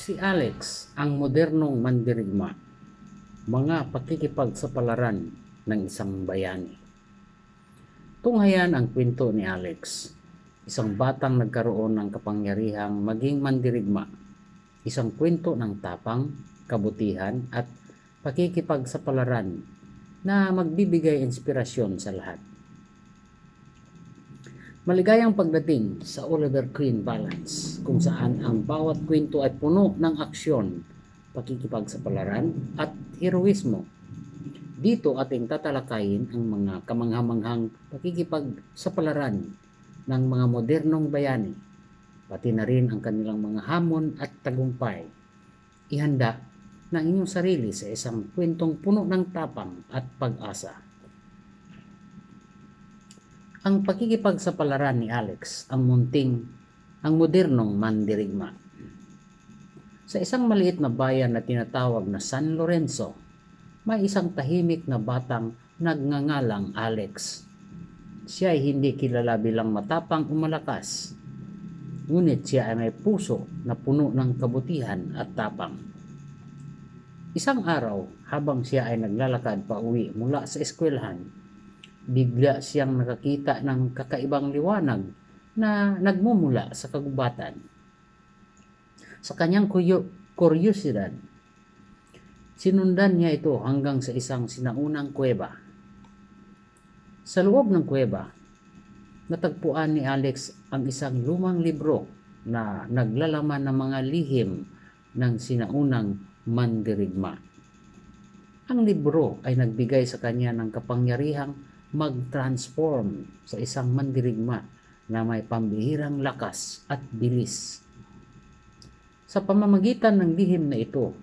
Si Alex, ang modernong mandirigma, mga pakikipagsapalaran ng isang bayani. Tunghayan ang kwento ni Alex, isang batang nagkaroon ng kapangyarihang maging mandirigma, isang kwento ng tapang, kabutihan at pakikipagsapalaran na magbibigay inspirasyon sa lahat. Maligayang pagdating sa Oliver Queen Balance kung saan ang bawat kwento ay puno ng aksyon, pakikipagsapalaran at heroismo. Dito ating tatalakayin ang mga kamanghamanghang pakikipagsapalaran ng mga modernong bayani, pati na rin ang kanilang mga hamon at tagumpay. Ihanda ng inyong sarili sa isang kwentong puno ng tapang at pag-asa. Ang pakikipagsapalaran ni Alex ang munting, ang modernong mandirigma. Sa isang maliit na bayan na tinatawag na San Lorenzo, may isang tahimik na batang nagngangalang Alex. Siya ay hindi kilala bilang matapang o malakas, ngunit siya ay may puso na puno ng kabutihan at tapang. Isang araw, habang siya ay naglalakad pa uwi mula sa eskwelahan, bigla siyang nakakita ng kakaibang liwanag na nagmumula sa kagubatan. Sa kanyang kuryosidad, sinundan niya ito hanggang sa isang sinaunang kuweba. Sa loob ng kuweba, natagpuan ni Alex ang isang lumang libro na naglalaman ng mga lihim ng sinaunang mandirigma. Ang libro ay nagbigay sa kanya ng kapangyarihang mag-transform sa isang mandirigma na may pambihirang lakas at bilis. Sa pamamagitan ng lihim na ito,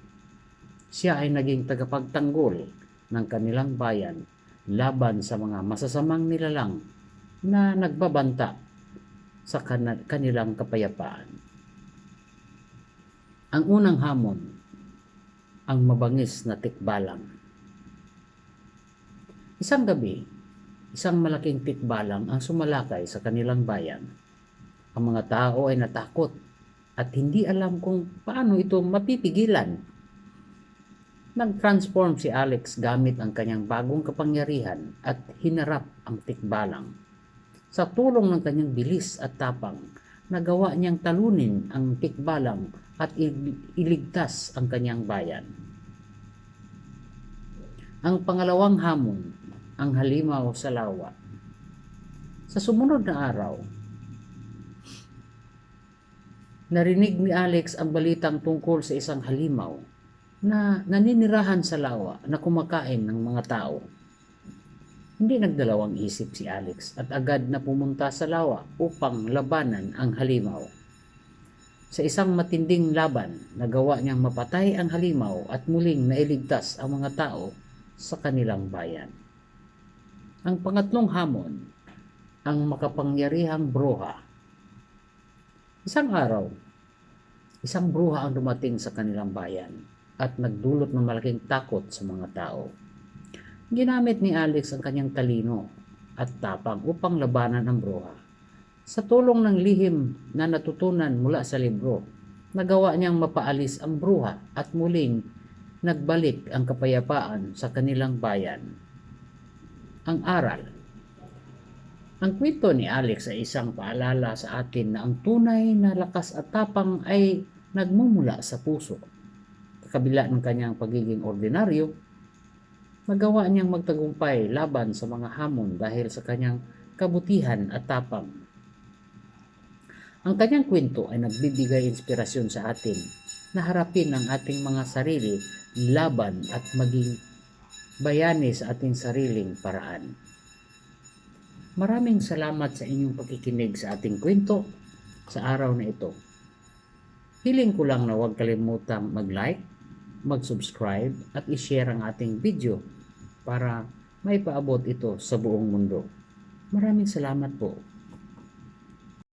siya ay naging tagapagtanggol ng kanilang bayan laban sa mga masasamang nilalang na nagbabanta sa kanilang kapayapaan. Ang unang hamon, ang mabangis na tikbalang. Isang gabi, isang malaking tikbalang ang sumalakay sa kanilang bayan. Ang mga tao ay natakot at hindi alam kung paano ito mapipigilan. Nag-transform si Alex gamit ang kanyang bagong kapangyarihan at hinarap ang tikbalang. Sa tulong ng kanyang bilis at tapang, nagawa niyang talunin ang tikbalang at il- iligtas ang kanyang bayan. Ang pangalawang hamon ang halimaw sa lawa. Sa sumunod na araw, narinig ni Alex ang balitang tungkol sa isang halimaw na naninirahan sa lawa na kumakain ng mga tao. Hindi nagdalawang isip si Alex at agad na pumunta sa lawa upang labanan ang halimaw. Sa isang matinding laban, nagawa niyang mapatay ang halimaw at muling nailigtas ang mga tao sa kanilang bayan. Ang pangatlong hamon, ang makapangyarihang bruha. Isang araw, isang bruha ang dumating sa kanilang bayan at nagdulot ng malaking takot sa mga tao. Ginamit ni Alex ang kanyang talino at tapang upang labanan ang bruha. Sa tulong ng lihim na natutunan mula sa libro, nagawa niyang mapaalis ang bruha at muling nagbalik ang kapayapaan sa kanilang bayan ang aral. Ang kwento ni Alex ay isang paalala sa atin na ang tunay na lakas at tapang ay nagmumula sa puso. Kakabila ng kanyang pagiging ordinaryo, nagawa niyang magtagumpay laban sa mga hamon dahil sa kanyang kabutihan at tapang. Ang kanyang kwento ay nagbibigay inspirasyon sa atin na harapin ang ating mga sarili laban at maging bayani sa ating sariling paraan. Maraming salamat sa inyong pakikinig sa ating kwento sa araw na ito. Hiling ko lang na huwag kalimutang mag-like, mag-subscribe at i-share ang ating video para may paabot ito sa buong mundo. Maraming salamat po.